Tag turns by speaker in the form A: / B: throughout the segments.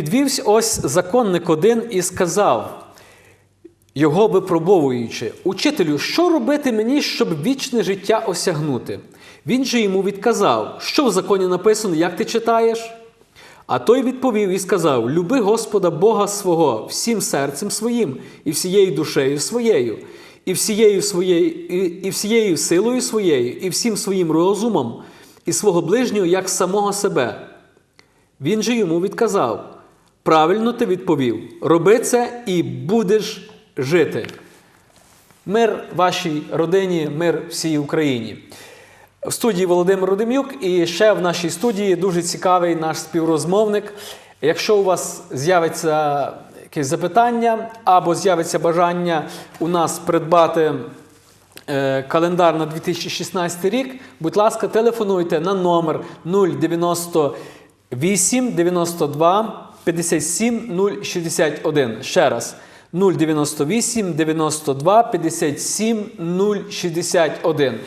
A: І підвівсь ось законник один і сказав, його випробовуючи, Учителю, що робити мені, щоб вічне життя осягнути? Він же йому відказав, що в законі написано, як ти читаєш? А той відповів і сказав: Люби Господа Бога свого всім серцем своїм, і всією душею своєю, і всією, своєю, і, і всією силою своєю, і всім своїм розумом, і свого ближнього як самого себе. Він же йому відказав: Правильно ти відповів, роби це і будеш жити. Мир вашій родині, мир всій Україні. В студії Володимир Родимюк і ще в нашій студії дуже цікавий наш співрозмовник. Якщо у вас з'явиться якесь запитання або з'явиться бажання у нас придбати е, календар на 2016 рік, будь ласка, телефонуйте на номер 098 92 57 061. Ще раз. 098 92 57 061.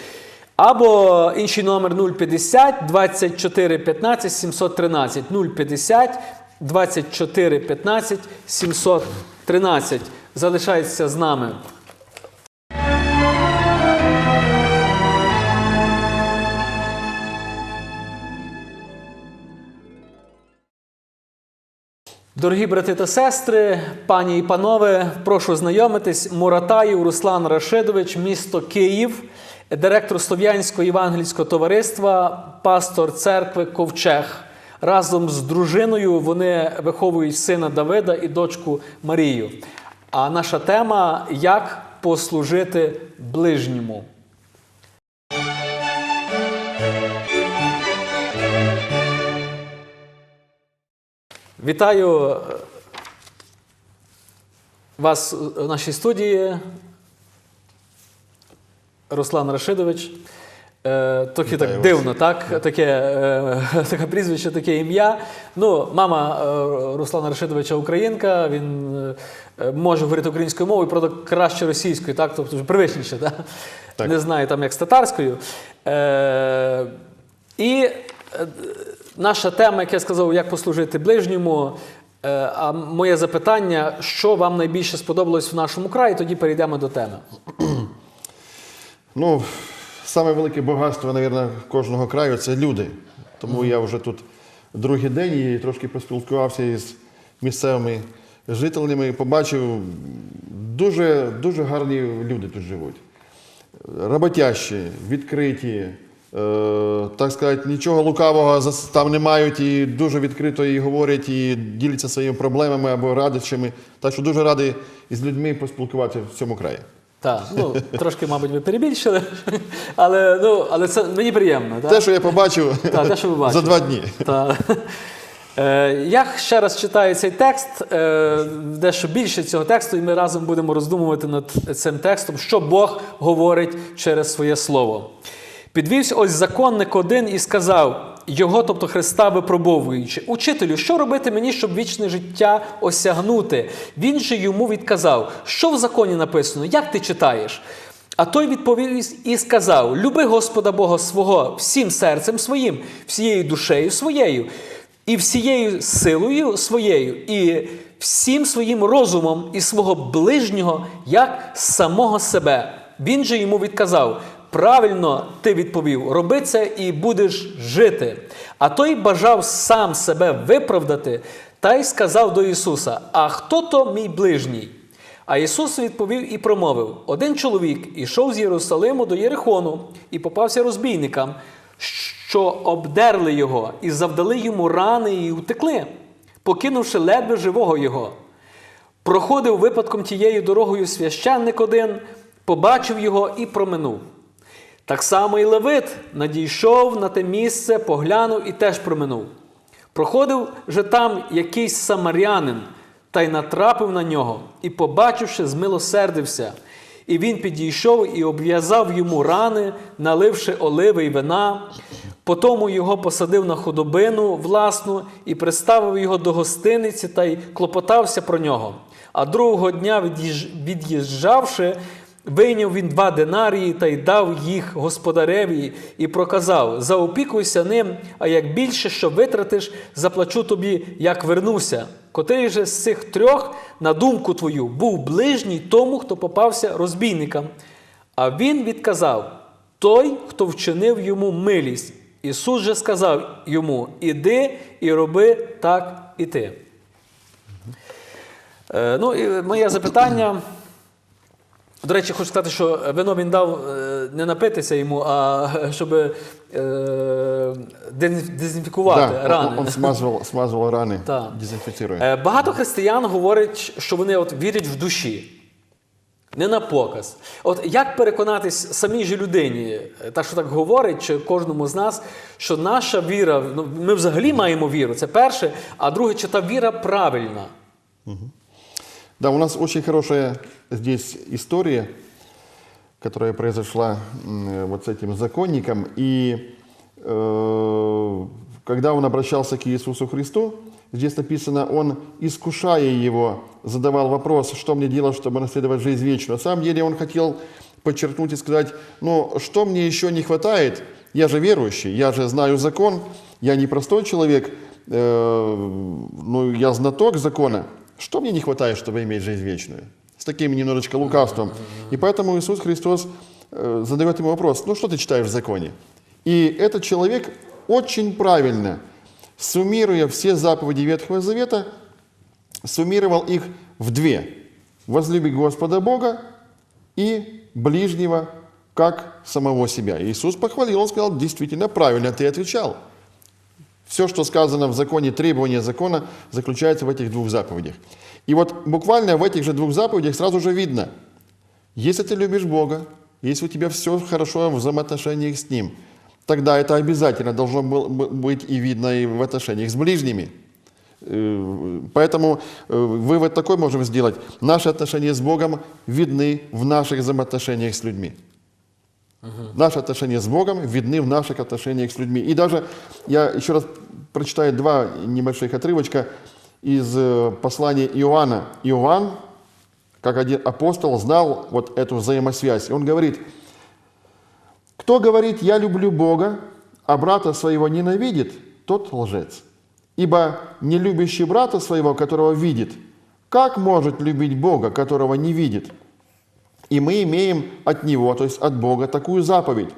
A: Або інший номер 050 24 15 713. 050 24 15 713. Залишайтеся з нами. Дорогі брати та сестри, пані і панове, прошу знайомитись. Муратаєв Руслан Рашидович, місто Київ, директор Слов'янського євангельського товариства, пастор церкви Ковчег. Разом з дружиною вони виховують сина Давида і дочку Марію. А наша тема як послужити ближньому. Вітаю е, вас у нашій студії. Руслан Рашидович. Е, Трохи так дивно, так? Таке, е, таке прізвище, таке ім'я. Ну, мама е, Руслана Рашидовича українка, він е, може говорити українською мовою, правда, краще російською, так? Тобто вже привичніше, так?
B: Так.
A: Не знаю там, як з татарською. Е, і е, наша тема, як я сказав, як послужити ближньому. Е, А моє запитання, що вам найбільше сподобалось в нашому краї, тоді перейдемо до теми.
B: Ну, саме велике багатство, мабуть, кожного краю це люди. Тому я вже тут другий день і трошки поспілкувався із місцевими жителями і побачив, дуже, дуже гарні люди тут живуть. Роботящі, відкриті, так сказати, нічого лукавого там не мають і дуже відкрито і говорять, і діляться своїми проблемами або радощами. Так що дуже радий із людьми поспілкуватися в цьому краї.
A: Так, ну трошки, мабуть, ви перебільшили, але, ну, але це мені приємно. Так?
B: Те, що я побачив
A: Так, те, що ви
B: за два дні.
A: Та. Е, Я ще раз читаю цей текст, е, дещо більше цього тексту, і ми разом будемо роздумувати над цим текстом, що Бог говорить через своє слово. Підвівся ось законник один і сказав його, тобто Христа, випробовуючи, учителю, що робити мені, щоб вічне життя осягнути? Він же йому відказав, що в законі написано, як ти читаєш? А той відповів і сказав: Люби Господа Бога свого всім серцем своїм, всією душею своєю, і всією силою своєю, і всім своїм розумом і свого ближнього, як самого себе. Він же йому відказав: Правильно ти відповів, роби це і будеш жити. А той бажав сам себе виправдати, та й сказав до Ісуса: А хто то мій ближній? А Ісус відповів і промовив: Один чоловік ішов з Єрусалиму до Єрихону і попався розбійникам, що обдерли його і завдали йому рани і утекли, покинувши ледве живого його. Проходив випадком тією дорогою священник один, побачив його і проминув. Так само і Левит надійшов на те місце, поглянув і теж проминув. Проходив же там якийсь самарянин, та й натрапив на нього, і, побачивши, змилосердився. І він підійшов і обв'язав йому рани, наливши оливи й вина. Потому його посадив на худобину власну і приставив його до гостиниці та й клопотався про нього. А другого дня, від'їжджавши, вийняв він два динарії та й дав їх господареві і проказав: заопікуйся ним, а як більше, що витратиш, заплачу тобі, як вернуся. Котрий же з цих трьох, на думку твою, був ближній тому, хто попався розбійникам. А він відказав: той, хто вчинив йому милість. Ісус же сказав йому: Іди і роби так і ти. Е, ну, і моє запитання. До речі, хочу сказати, що вино він дав е, не напитися йому, а щоб е, дезінф- дезінфікувати
B: Да,
A: рани.
B: он, он смазывал, смазывал раны,
A: Да.
B: дезинфицируя.
A: Е, Багато християн говорять, що вони от вірять в душі, не на показ. От як переконатись самій же людині, е, так що так говорить, чи кожному з нас, що наша віра, ну, ми взагалі маємо віру, це перше, а друге, чи та віра правильна?
B: Да, у нас очень хорошая здесь история, которая произошла э, вот с этим законником. И э, когда он обращался к Иисусу Христу, здесь написано, он, искушая его, задавал вопрос, что мне делать, чтобы наследовать жизнь вечную. На самом деле он хотел подчеркнуть и сказать, ну, что мне еще не хватает? Я же верующий, я же знаю закон, я не простой человек, э, ну, я знаток закона. Что мне не хватает, чтобы иметь жизнь вечную? С таким немножечко лукавством. И поэтому Иисус Христос э, задает ему вопрос, ну что ты читаешь в законе? И этот человек очень правильно, суммируя все заповеди Ветхого Завета, суммировал их в две. Возлюби Господа Бога и ближнего, как самого себя. Иисус похвалил, он сказал, действительно правильно ты отвечал. Все, что сказано в законе, требования закона, заключается в этих двух заповедях. И вот буквально в этих же двух заповедях сразу же видно, если ты любишь Бога, если у тебя все хорошо в взаимоотношениях с Ним, тогда это обязательно должно быть и видно и в отношениях с ближними. Э, Поэтому э, вывод такой можем сделать. Наши отношения с Богом видны в наших взаимоотношениях с людьми. Наши отношения с Богом видны в наших отношениях с людьми. И даже я еще раз прочитаю два небольших отрывочка из э, послания Иоанна. Иоанн, как один апостол, знал вот эту взаимосвязь. Он говорит, кто говорит, я люблю Бога, а брата своего ненавидит, тот лжец. Ибо не любящий брата своего, которого видит, как может любить Бога, которого не видит? И мы имеем от Него, то есть от Бога, такую заповедь,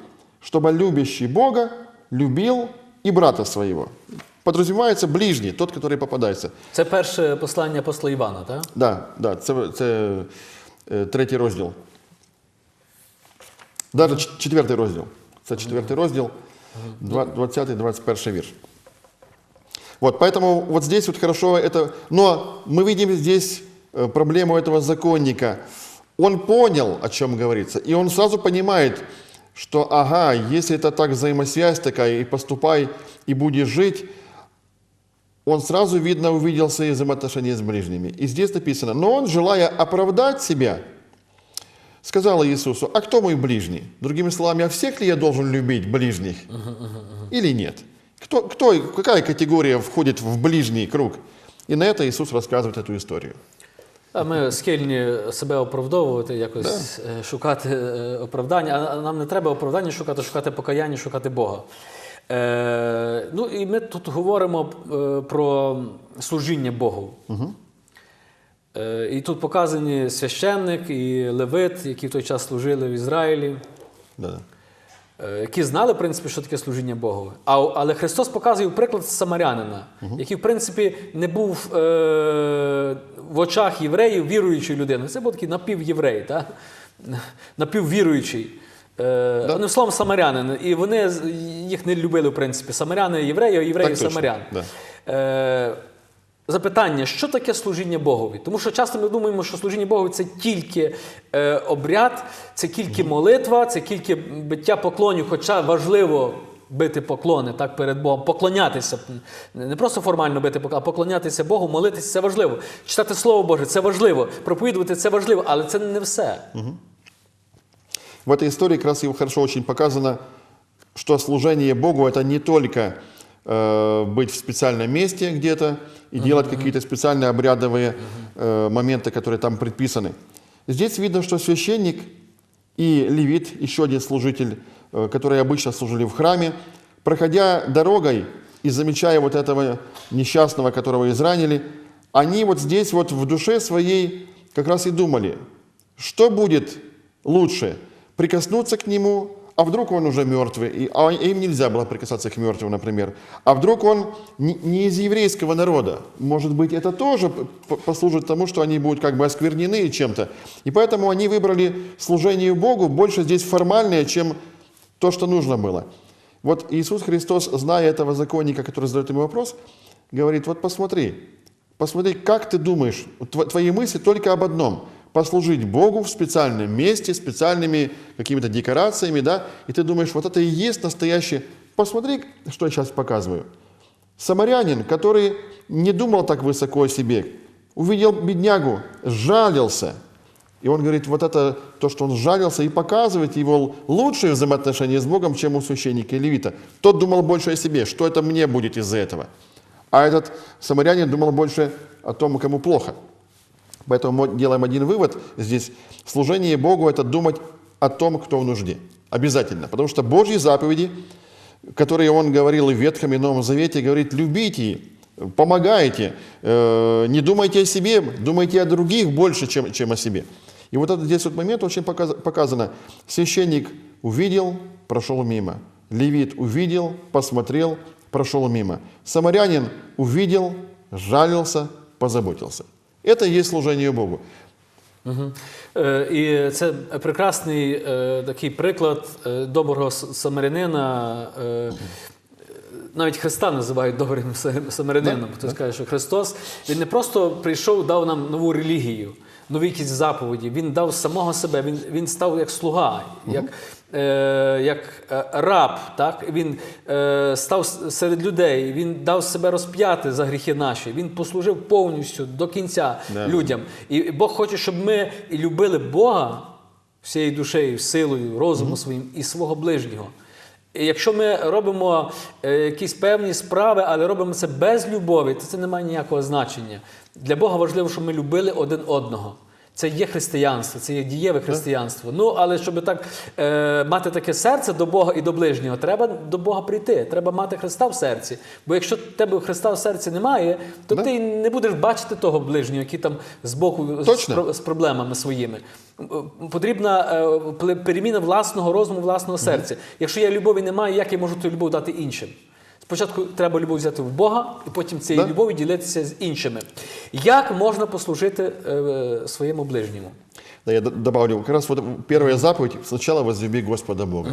B: чтобы любящий Бога любил и брата своего. Подразумевается ближний, тот, который попадается.
A: Це перше послання апостола Івана, так?
B: Да, да, це, це е, третій розділ. Даже ч- четвертий розділ. Це четвертий розділ, 20-21 вірш. Вот, поэтому вот здесь вот хорошо это... Но мы видим здесь э, проблему этого законника. Он понял, о чем говорится, и он сразу понимает, что, ага, если это так взаимосвязь такая, и поступай, и будешь жить, он сразу, видно, увидел свои взаимоотношения с ближними. И здесь написано, но он, желая оправдать себя, сказал Иисусу, а кто мой ближний? Другими словами, а всех ли я должен любить ближних? Или нет? Кто, кто, какая категория входит в ближний круг? И на это Иисус рассказывает эту историю.
A: А ми схильні себе оправдовувати, якось е, шукати е, оправдання. А нам не треба оправдання шукати, шукати покаяння, шукати Бога. Е, ну і ми тут говоримо е, про служіння Богу. Е, і тут показані священник і левит, які в той час служили в Ізраїлі.
B: Да.
A: Е, які знали, в принципі, що таке служіння Богове. А, але Христос показує приклад самарянина, який, в принципі, не був е, в очах євреїв віруючою людиною. Це був такий напівєврей, так? напіввіруючий. Е, Одним словом, самарянин. І вони їх не любили, в принципі. Самаряни євреї, а євреї
B: Так точно,
A: самарян.
B: да.
A: Е, запитання, що таке служіння Богові? Тому що часто ми думаємо, що служіння Богові це тільки е, обряд, це тільки молитва, це тільки биття поклонів, хоча важливо. Бити поклони так перед Богом, поклонятися, не просто формально бити поклони, а поклонятися Богу, молитися це важливо. Читати Слово Боже це важливо, проповідувати це важливо, але це не все.
B: В этой истории как раз и хорошо очень показано, что служение Богу это не только э, быть в специальном месте где-то и делать какие-то специальные обрядовые э, моменты, которые там предписаны. Здесь видно, что священник и левит, еще один служитель, э, которые обычно служили в храме, проходя дорогой и замечая вот этого несчастного, которого изранили, они вот здесь вот в душе своей как раз и думали, что будет лучше, прикоснуться к нему, а вдруг он уже мертвый, и, а им нельзя было прикасаться к мертвым, например, а вдруг он не, из еврейского народа, может быть, это тоже послужит тому, что они будут как бы осквернены чем-то, и поэтому они выбрали служение Богу больше здесь формальное, чем то, что нужно было. Вот Иисус Христос, зная этого законника, который задает ему вопрос, говорит, вот посмотри, посмотри, как ты думаешь, тв- твои мысли только об одном – послужить Богу в специальном месте, специальными какими-то декорациями, да, и ты думаешь, вот это и есть настоящее. Посмотри, что я сейчас показываю. Самарянин, который не думал так высоко о себе, увидел беднягу, жалился. И он говорит, вот это то, что он жалился и показывает его лучшие взаимоотношения с Богом, чем у священника и левита. Тот думал больше о себе, что это мне будет из-за этого. А этот самарянин думал больше о том, кому плохо. Поэтому мы делаем один вывод здесь. Служение Богу – это думать о том, кто в нужде. Обязательно. Потому что Божьи заповеди, которые Он говорил и в Ветхом и Новом Завете, говорит, любите, помогайте, э, не думайте о себе, думайте о других больше, чем, чем о себе. И вот этот здесь вот момент очень показ- показано. Священник увидел, прошел мимо. Левит увидел, посмотрел, прошел мимо. Самарянин увидел, жалился, позаботился. Это и есть служение Богу.
A: Угу. І це прекрасний е, такий приклад е, доброго самарянина. Навіть Христа називають добрим са- самарянином. Хтось каже, що Христос він не просто прийшов, дав нам нову релігію, нові якісь заповіді. Він дав самого себе, він, він став як слуга, як, е, як е, раб. Так? Він е, став серед людей, він дав себе розп'яти за гріхи наші. Він послужив повністю до кінця
B: Да.
A: людям. І Бог хоче, щоб ми любили Бога всією душею, силою, розумом своїм і свого ближнього. Якщо ми робимо е, якісь певні справи, але робимо це без любові, то це не має ніякого значення. Для Бога важливо, щоб ми любили один одного. Це є християнство, це є дієве християнство. Ну, але щоб так е, мати таке серце до Бога і до ближнього, треба до Бога прийти. Треба мати Христа в серці. Бо якщо тебе Христа в серці немає, то
B: Да.
A: ти не будеш бачити того ближнього, який там з,
B: Точно.
A: про- з проблемами своїми. Потрібна е, переміна власного розуму, власного серця. Якщо я любові немає, як я можу ту любов дати іншим? Спочатку треба любов взяти в Бога, і потім цією
B: Да.
A: любов'ю ділитися з іншими. Як можна послужити е, своєму ближньому?
B: Да, я д- добавлю, как раз вот первая заповедь, сначала возлюби Господа Бога.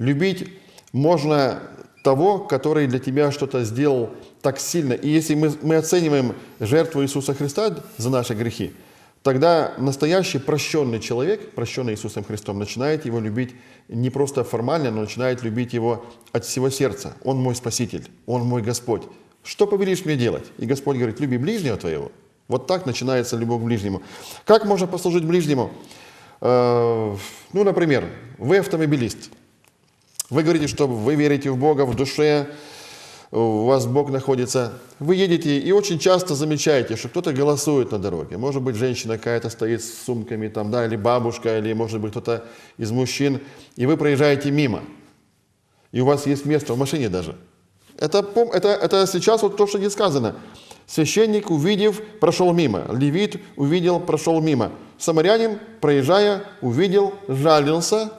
B: Любить можно того, который для тебя что-то сделал так сильно. И если мы, мы оцениваем жертву Иисуса Христа за наши грехи, тогда настоящий прощенный человек, прощенный Иисусом Христом, начинает его любить не просто формально, но начинает любить его от всего сердца. Он мой Спаситель, Он мой Господь. Что повелишь мне делать? И Господь говорит, люби ближнего твоего. Вот так начинается любовь к ближнему. Как можно послужить ближнему? Э, Ну, например, вы автомобилист. Вы говорите, что вы верите в Бога в душе, у вас Бог находится. Вы едете и очень часто замечаете, что кто-то голосует на дороге. Может быть, женщина какая-то стоит с сумками, там, да, или бабушка, или, может быть, кто-то из мужчин, и вы проезжаете мимо. И у вас есть место в машине даже. Это, это, это сейчас вот то, что здесь сказано. Священник, увидев, прошел мимо. Левит увидел, прошел мимо. Самарянин, проезжая, увидел, жалился,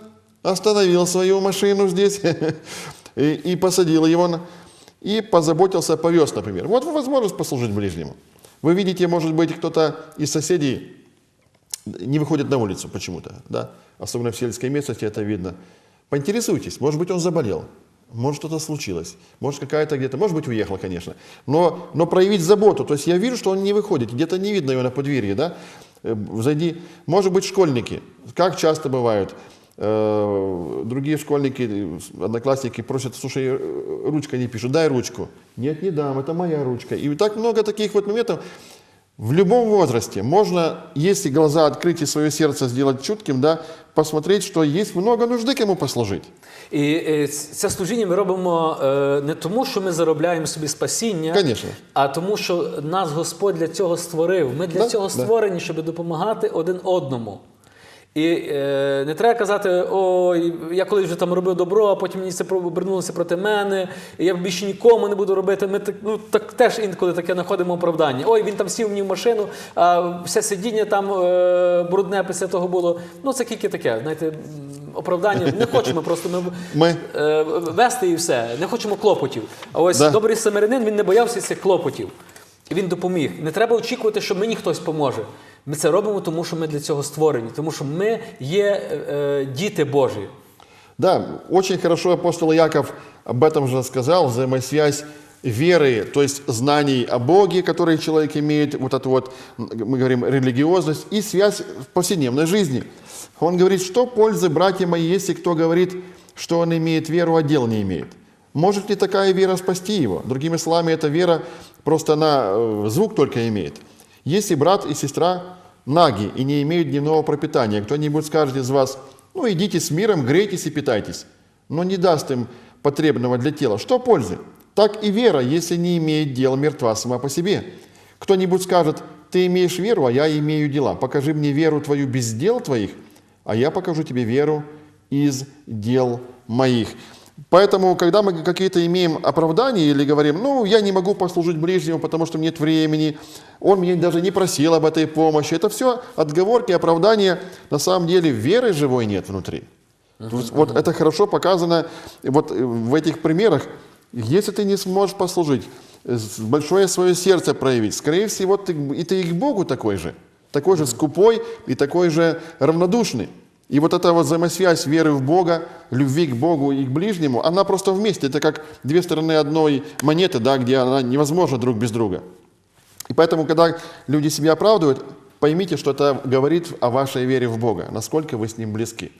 B: остановил свою машину здесь и, и посадил его, на- и позаботился, повез, например. Вот возможность послужить ближнему. Вы видите, может быть, кто-то из соседей не выходит на улицу почему-то, да, особенно в сельской местности это видно. Поинтересуйтесь, может быть, он заболел, может, что-то случилось, может, какая-то где-то, может быть, уехала, конечно, но, но проявить заботу, то есть я вижу, что он не выходит, где-то не видно его на подверье, да, Э, зайди, может быть, школьники, как часто бывают, другие школьники, э, одноклассники просят, слушай, э, ручка не пишут, дай ручку. Нет, не дам, это моя ручка. И так много таких вот моментов. В любом возрасте можно, если глаза открыть и свое сердце сделать чутким, да, посмотреть, что есть много нужды кому послужить.
A: І е, це служіння ми робимо е, не тому, що ми заробляємо собі спасіння,
B: Конечно.
A: а тому, що нас Господь для цього створив. Ми для
B: Да,
A: цього
B: да.
A: створені, щоб допомагати один одному. І е, не треба казати, ой, я колись вже там робив добро, а потім мені це обернулося проти мене, і я більше нікому не буду робити. Ми так, ну, так теж інколи таке знаходимо оправдання. Ой, він там сів мені в машину, а все сидіння там е, брудне після того було. Ну, це тільки таке, знаєте, оправдання. Не хочемо просто ми,
B: Ми-
A: е, вести і все. Не хочемо клопотів. А ось
B: Да.
A: добрий самарянин він не боявся цих клопотів. Він допоміг. Не треба очікувати, що мені хтось поможе. Ми це робимо, тому що ми для цього створені, тому що ми є е, е, діти Божі.
B: Да, очень хорошо апостол Яков об этом же сказал, взаимосвязь веры, то есть знаний о Боге, которые человек имеет, вот это вот, мы говорим, религиозность, и связь в повседневной жизни. Он говорит, что пользы, братья мои, если кто говорит, что он имеет веру, а дел не имеет. Может ли такая вера спасти его? Другими словами, эта вера просто она э, звук только имеет. если брат и сестра наги и не имеют дневного пропитания, кто-нибудь скажет из вас, ну идите с миром, грейтесь и питайтесь, но не даст им потребного для тела, что пользы? Так и вера, если не имеет дела, мертва сама по себе. Кто-нибудь скажет, ты имеешь веру, а я имею дела. Покажи мне веру твою без дел твоих, а я покажу тебе веру из дел моих. Поэтому, когда мы какие-то имеем оправдания или говорим, ну, я не могу послужить ближнему, потому что нет времени, он меня даже не просил об этой помощи, это все отговорки, оправдания, на самом деле веры живой нет внутри. То есть Вот это хорошо показано вот э, в этих примерах. Если ты не сможешь послужить, э, большое свое сердце проявить, скорее всего, ты, и ты и к Богу такой же. Такой же скупой и такой же равнодушный. И вот эта вот взаимосвязь веры в Бога, любви к Богу и к ближнему, она просто вместе. Это как две стороны одной монеты, да, где она невозможна друг без друга. И поэтому, когда люди себя оправдывают, поймите, что это говорит о вашей вере в Бога, насколько вы с Ним близки.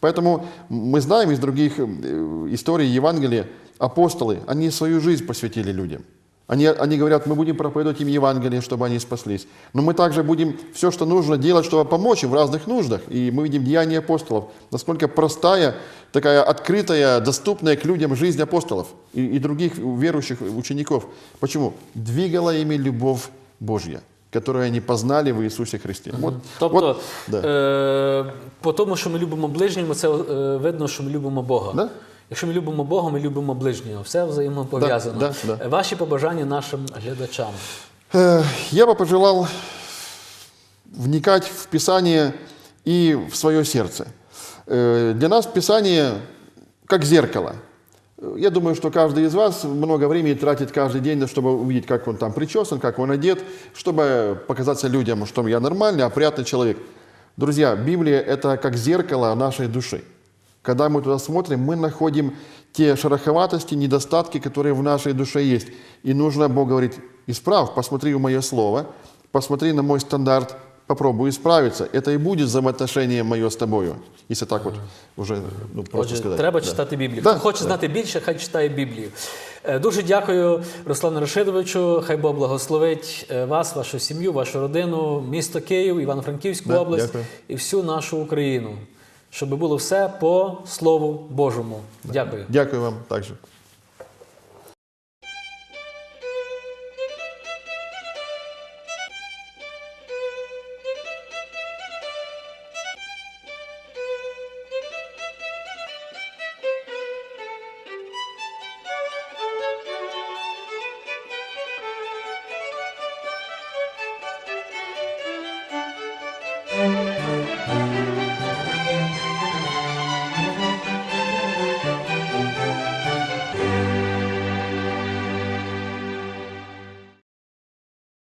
B: Поэтому мы знаем из других э, историй Евангелия, апостолы, они свою жизнь посвятили людям. Они, они говорят, мы будем проповедовать им Евангелие, чтобы они спаслись. Но мы также будем все, что нужно делать, чтобы помочь им в разных нуждах. И мы видим деяния апостолов, насколько простая, такая открытая, доступная к людям жизнь апостолов и, и других верующих учеников. Почему? Двигала ими любовь Божья, которую они познали в Иисусе Христе. Вот,
A: Тобто,
B: вот, да.
A: е, по тому, що ми любимо ближнього, це е, видно, що ми любимо Бога.
B: Да.
A: Якщо ми любимо Бога, ми любимо ближнього. Все взаємопов'язано.
B: Да, да, да.
A: Ваші побажання нашим глядачам.
B: Я бы пожелал вникать в Писание и в свое сердце. Для нас Писание как зеркало. Я думаю, что каждый из вас много времени тратит каждый день, чтобы увидеть, как он там причесан, как он одет, чтобы показаться людям, что я нормальный, опрятный человек. Друзья, Библия – это как зеркало нашей души. Когда мы туда смотрим, мы находим те шероховатости, недостатки, которые в нашей душе есть. И нужно, Бог говорит, исправь, посмотри в мое слово, посмотри на мой стандарт, попробуй исправиться. Это и будет взаимоотношение мое с тобою. Если так вот уже ну, просто
A: Отже,
B: сказать.
A: треба
B: Да.
A: читати Біблію.
B: Да,
A: Хто хоче
B: да.
A: знати більше, хай читає Біблію. Е, Дуже дякую Руслану Рашидовичу. Хай Бог благословить е, вас, вашу сім'ю, вашу родину, місто Київ, Івано-Франківську
B: Да,
A: область
B: дякую.
A: і всю нашу Україну. Щоб було все по Слову Божому. Дякую.
B: Дякую вам также.